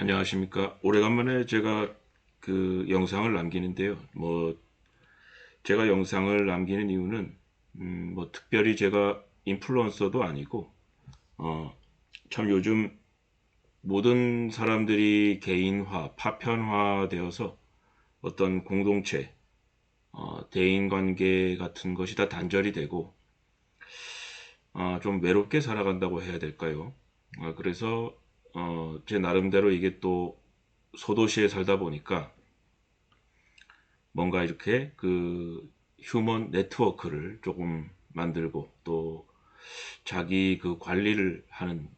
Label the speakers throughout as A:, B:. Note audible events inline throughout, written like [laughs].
A: 안녕하십니까. 오래간만에 제가 그 영상을 남기는데요. 뭐, 제가 영상을 남기는 이유는, 음, 뭐, 특별히 제가 인플루언서도 아니고, 어, 참 요즘 모든 사람들이 개인화, 파편화 되어서 어떤 공동체, 어, 대인 관계 같은 것이 다 단절이 되고, 어, 좀 외롭게 살아간다고 해야 될까요? 아, 그래서 어, 제 나름대로 이게 또 소도시에 살다 보니까 뭔가 이렇게 그 휴먼 네트워크를 조금 만들고 또 자기 그 관리를 하는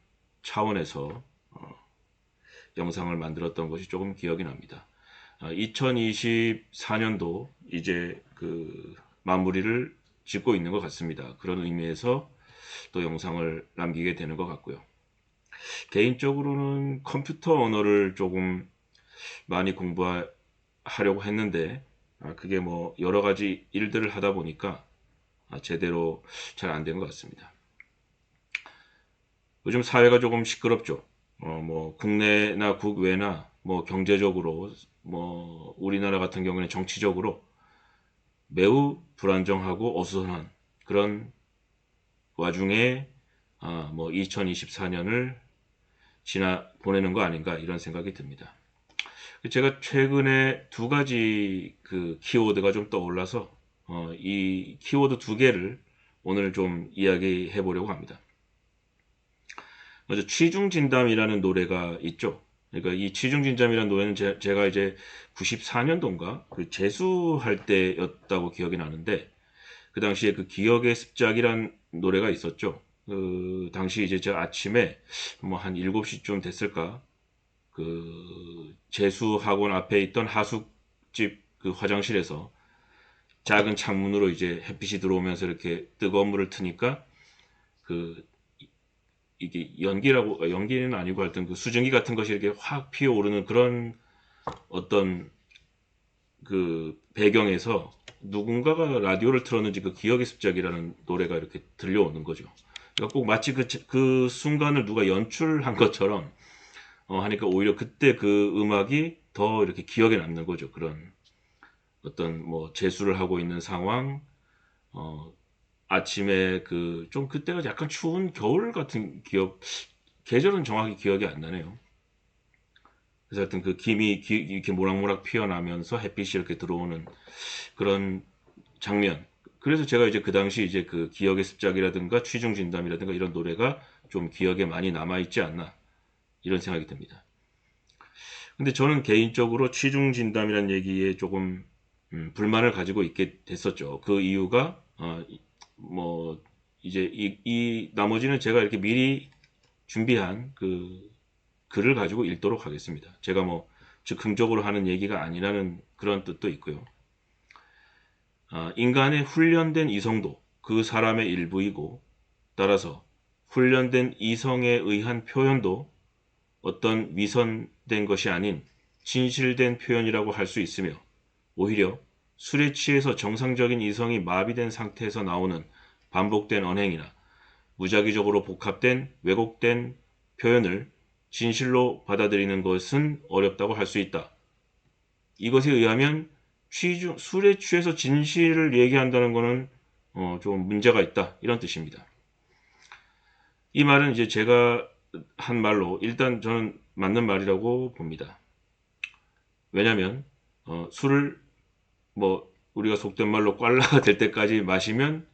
A: 차원에서 어, 영상을 만들었던 것이 조금 기억이 납니다. 2024년도 이제 그 마무리를 짓고 있는 것 같습니다. 그런 의미에서 또 영상을 남기게 되는 것 같고요. 개인적으로는 컴퓨터 언어를 조금 많이 공부하려고 했는데, 아, 그게 뭐 여러 가지 일들을 하다 보니까 아, 제대로 잘 안 된 것 같습니다. 요즘 사회가 조금 시끄럽죠. 어, 뭐 국내나 국외나 뭐 경제적으로 뭐 우리나라 같은 경우는 정치적으로 매우 불안정하고 어수선한 그런 와중에 아, 뭐 2024년을 지나 보내는 거 아닌가 이런 생각이 듭니다. 제가 최근에 두 가지 그 키워드가 좀 떠올라서 어, 이 키워드 두 개를 오늘 좀 이야기해 보려고 합니다. 먼저 취중진담이라는 노래가 있죠. 그러니까 이 취중진담이라는 노래는 제, 가 이제 94년도인가 그 재수할 때였다고 기억이 나는데 그 당시에 그 기억의 습작이란 노래가 있었죠. 그 당시 이제 저 아침에 뭐 한 7시쯤 됐을까 그 재수 학원 앞에 있던 하숙집 그 화장실에서 작은 창문으로 이제 햇빛이 들어오면서 이렇게 뜨거운 물을 트니까 그 이게 연기라고 연기는 아니고 하여튼 그 수증기 같은 것이 이렇게 확 피어오르는 그런 어떤 그 배경에서 누군가가 라디오를 틀었는지 그 기억의 습작이라는 노래가 이렇게 들려오는 거죠. 그러니까 꼭 마치 그, 그 순간을 누가 연출한 것처럼 어, 하니까 오히려 그때 그 음악이 더 이렇게 기억에 남는 거죠. 그런 어떤 뭐 재수를 하고 있는 상황, 어, 아침에 그 좀 그때가 약간 추운 겨울 같은 기억, 계절은 정확히 기억이 안 나네요. 그래서 하여튼 그 김이 기, 이렇게 모락모락 피어나면서 햇빛이 이렇게 들어오는 그런 장면, 그래서 제가 이제 그 당시 이제 그 기억의 습작이라든가 취중 진담이라든가 이런 노래가 좀 기억에 많이 남아 있지 않나 이런 생각이 듭니다. 근데 저는 개인적으로 취중 진담이라는 얘기에 조금 음, 불만을 가지고 있게 됐었죠. 그 이유가 어, 뭐 이제 이, 이 나머지는 제가 이렇게 미리 준비한 그 글을 가지고 읽도록 하겠습니다. 제가 뭐 즉흥적으로 하는 얘기가 아니라는 그런 뜻도 있고요. 아, 인간의 훈련된 이성도 그 사람의 일부이고 따라서 훈련된 이성에 의한 표현도 어떤 위선된 것이 아닌 진실된 표현이라고 할 수 있으며 오히려 술에 취해서 정상적인 이성이 마비된 상태에서 나오는 반복된 언행이나 무작위적으로 복합된 왜곡된 표현을 진실로 받아들이는 것은 어렵다고 할 수 있다. 이것에 의하면 취중, 술에 취해서 진실을 얘기한다는 것은 어, 좀 문제가 있다. 이런 뜻입니다. 이 말은 이제 제가 한 말로 일단 저는 맞는 말이라고 봅니다. 왜냐하면 어, 술을 뭐 우리가 속된 말로 꽐라가 [laughs] 될 때까지 마시면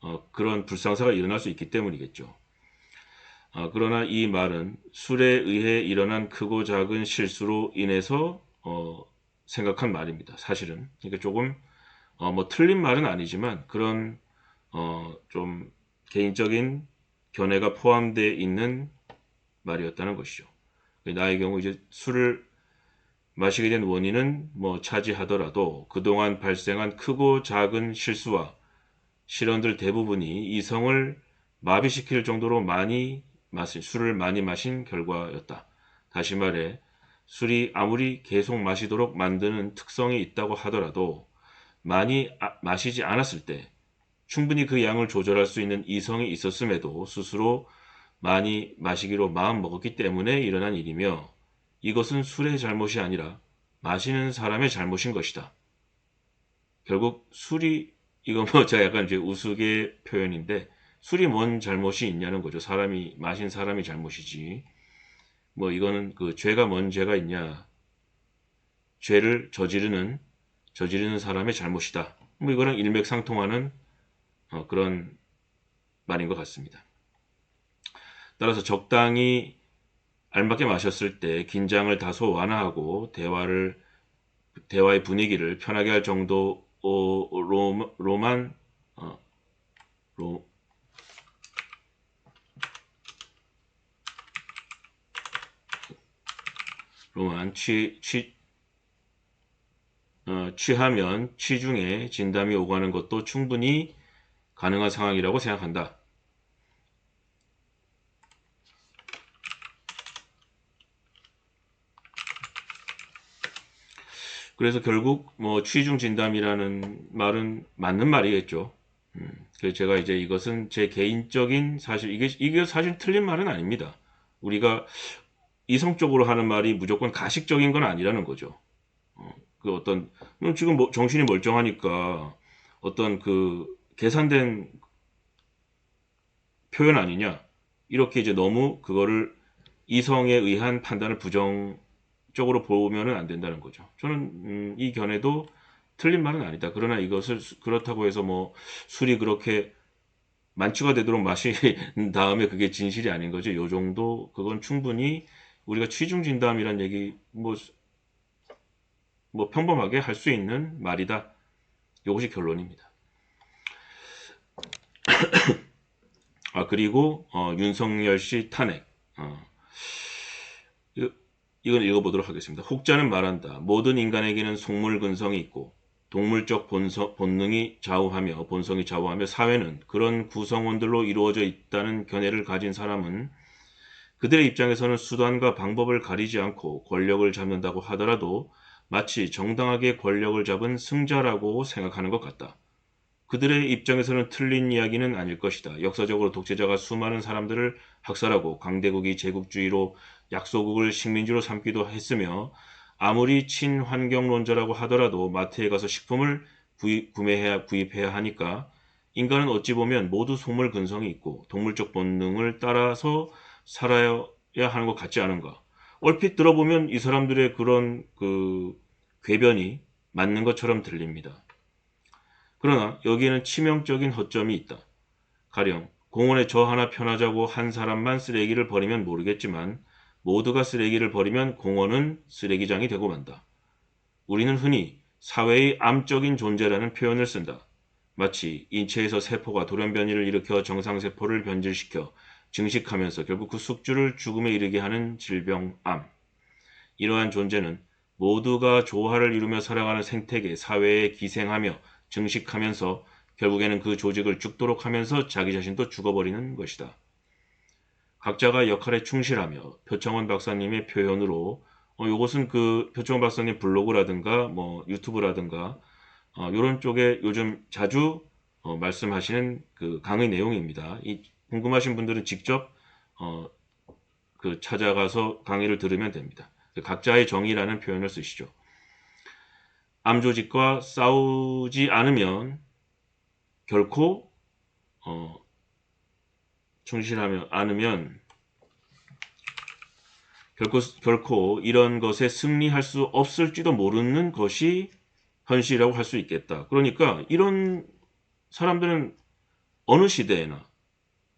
A: 어, 그런 불상사가 일어날 수 있기 때문이겠죠. 어, 그러나 이 말은 술에 의해 일어난 크고 작은 실수로 인해서 어, 생각한 말입니다. 사실은. 그러니까 조금 어, 뭐 틀린 말은 아니지만 그런 어, 좀 개인적인 견해가 포함되어 있는 말이었다는 것이죠. 나의 경우 이제 술을 마시게 된 원인은 뭐 차지하더라도 그동안 발생한 크고 작은 실수와 실언들 대부분이 이성을 마비시킬 정도로 많이 마신 술을 많이 마신 결과였다. 다시 말해 술이 아무리 계속 마시도록 만드는 특성이 있다고 하더라도 많이 아, 마시지 않았을 때 충분히 그 양을 조절할 수 있는 이성이 있었음에도 스스로 많이 마시기로 마음 먹었기 때문에 일어난 일이며 이것은 술의 잘못이 아니라 마시는 사람의 잘못인 것이다. 결국 술이 이거 뭐 제가 약간 이제 우스개 표현인데 술이 뭔 잘못이 있냐는 거죠. 사람이 마신 사람이 잘못이지. 뭐 이거는 그 죄가 뭔 죄가 있냐? 죄를 저지르는 저지르는 사람의 잘못이다. 뭐 이거랑 일맥상통하는 어, 그런 말인 것 같습니다. 따라서 적당히 알맞게 마셨을 때 긴장을 다소 완화하고 대화를 대화의 분위기를 편하게 할 정도로만 어, 로, 로만 취, 취, 어, 취하면 취중에 진담이 오가는 것도 충분히 가능한 상황이라고 생각한다. 그래서 결국 뭐 취중 진담이라는 말은 맞는 말이겠죠. 음, 그래서 제가 이제 이것은 제 개인적인 사실 이게 이게 사실 틀린 말은 아닙니다. 우리가 이성적으로 하는 말이 무조건 가식적인 건 아니라는 거죠. 어, 그 어떤 음, 지금 뭐 정신이 멀쩡하니까 어떤 그 계산된 표현 아니냐 이렇게 이제 너무 그거를 이성에 의한 판단을 부정적으로 보면은 안 된다는 거죠. 저는 음, 이 견해도 틀린 말은 아니다. 그러나 이것을 수- 그렇다고 해서 뭐 술이 그렇게 만취가 되도록 마신 [laughs] 다음에 그게 진실이 아닌 거죠. 요 정도 그건 충분히 우리가 취중 진담이란 얘기 뭐 뭐 평범하게 할 수 있는 말이다. 이것이 결론입니다. [clears throat] 아 그리고 어, 윤석열 씨 탄핵. 어, 이건 읽어보도록 하겠습니다. 혹자는 말한다. 모든 인간에게는 속물 근성이 있고 동물적 본성, 본능이 좌우하며 본성이 좌우하며 사회는 그런 구성원들로 이루어져 있다는 견해를 가진 사람은 그들의 입장에서는 수단과 방법을 가리지 않고 권력을 잡는다고 하더라도 마치 정당하게 권력을 잡은 승자라고 생각하는 것 같다. 그들의 입장에서는 틀린 이야기는 아닐 것이다. 역사적으로 독재자가 수많은 사람들을 학살하고 강대국이 제국주의로 약소국을 식민지로 삼기도 했으며 아무리 친환경론자라고 하더라도 마트에 가서 식품을 구입, 구매해야 구입해야 하니까 인간은 어찌 보면 모두 속물 근성이 있고 동물적 본능을 따라서 살아야 하는 것 같지 않은가? 얼핏 들어보면 이 사람들의 그런 그 궤변이 맞는 것처럼 들립니다. 그러나 여기에는 치명적인 허점이 있다. 가령 공원에 저 하나 편하자고 한 사람만 쓰레기를 버리면 모르겠지만 모두가 쓰레기를 버리면 공원은 쓰레기장이 되고 만다. 우리는 흔히 사회의 암적인 존재라는 표현을 쓴다. 마치 인체에서 세포가 돌연변이를 일으켜 정상세포를 변질시켜 증식하면서 결국 그 숙주를 죽음에 이르게 하는 질병 암. 이러한 존재는 모두가 조화를 이루며 살아가는 생태계, 사회에 기생하며 증식하면서 결국에는 그 조직을 죽도록 하면서 자기 자신도 죽어버리는 것이다. 각자가 역할에 충실하며 표창원 박사님의 표현으로 어, 이것은 그 표창원 박사님 블로그라든가 뭐 유튜브라든가 어, 이런 쪽에 요즘 자주 어, 말씀하시는 그 강의 내용입니다. 이 궁금하신 분들은 직접 어, 그 찾아가서 강의를 들으면 됩니다. 각자의 정의라는 표현을 쓰시죠. 암 조직과 싸우지 않으면 결코 어, 충실하면 않으면 결코 결코 이런 것에 승리할 수 없을지도 모르는 것이 현실이라고 할 수 있겠다. 그러니까 이런 사람들은 어느 시대에나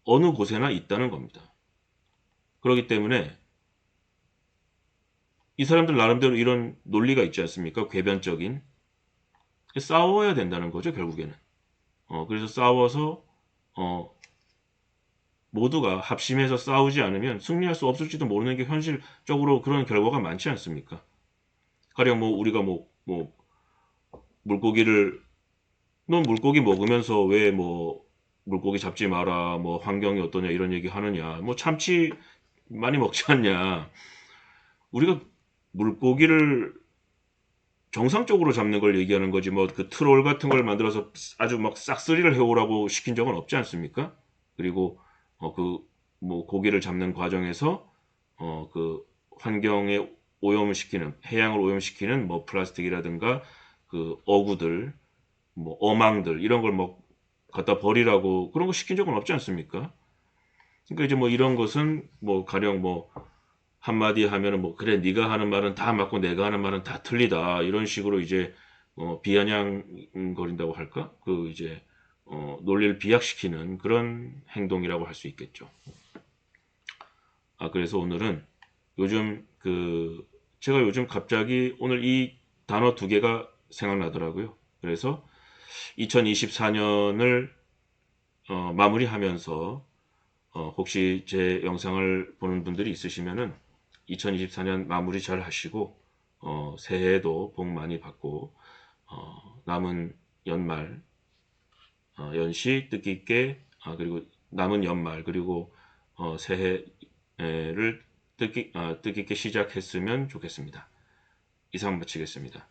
A: 어느 곳에나 있다는 겁니다. 그렇기 때문에 이 사람들 나름대로 이런 논리가 있지 않습니까? 궤변적인 싸워야 된다는 거죠, 결국에는. 어, 그래서 싸워서 어, 모두가 합심해서 싸우지 않으면 승리할 수 없을지도 모르는 게 현실적으로 그런 결과가 많지 않습니까? 가령 뭐 우리가 뭐, 뭐 물고기를 넌 물고기 먹으면서 왜 뭐 물고기 잡지 마라 뭐 환경이 어떠냐 이런 얘기 하느냐. 뭐 참치 많이 먹지 않냐. 우리가 물고기를 정상적으로 잡는 걸 얘기하는 거지. 뭐 그 트롤 같은 걸 만들어서 아주 막 싹쓸이를 해오라고 시킨 적은 없지 않습니까? 그리고 어 그 뭐 고기를 잡는 과정에서 어 그 환경에 오염시키는 해양을 오염시키는 뭐 플라스틱이라든가 그 어구들 뭐 어망들 이런 걸뭐 갖다 버리라고 그런 거 시킨 적은 없지 않습니까? 그러니까 이제 뭐 이런 것은 뭐 가령 뭐 한마디 하면은 뭐 그래 네가 하는 말은 다 맞고 내가 하는 말은 다 틀리다 이런 식으로 이제 어 비아냥거린다고 할까? 그 이제 어 논리를 비약시키는 그런 행동이라고 할 수 있겠죠. 아 그래서 오늘은 요즘 그 제가 요즘 갑자기 오늘 이 단어 두 개가 생각나더라고요. 그래서 2024년을 어, 마무리하면서 어, 혹시 제 영상을 보는 분들이 있으시면은 2024년 마무리 잘 하시고 어, 새해에도 복 많이 받고 어, 남은 연말 어, 연시 뜻깊게 아, 그리고 남은 연말 그리고 어, 새해를 뜻깊, 아, 뜻깊게 시작했으면 좋겠습니다. 이상 마치겠습니다.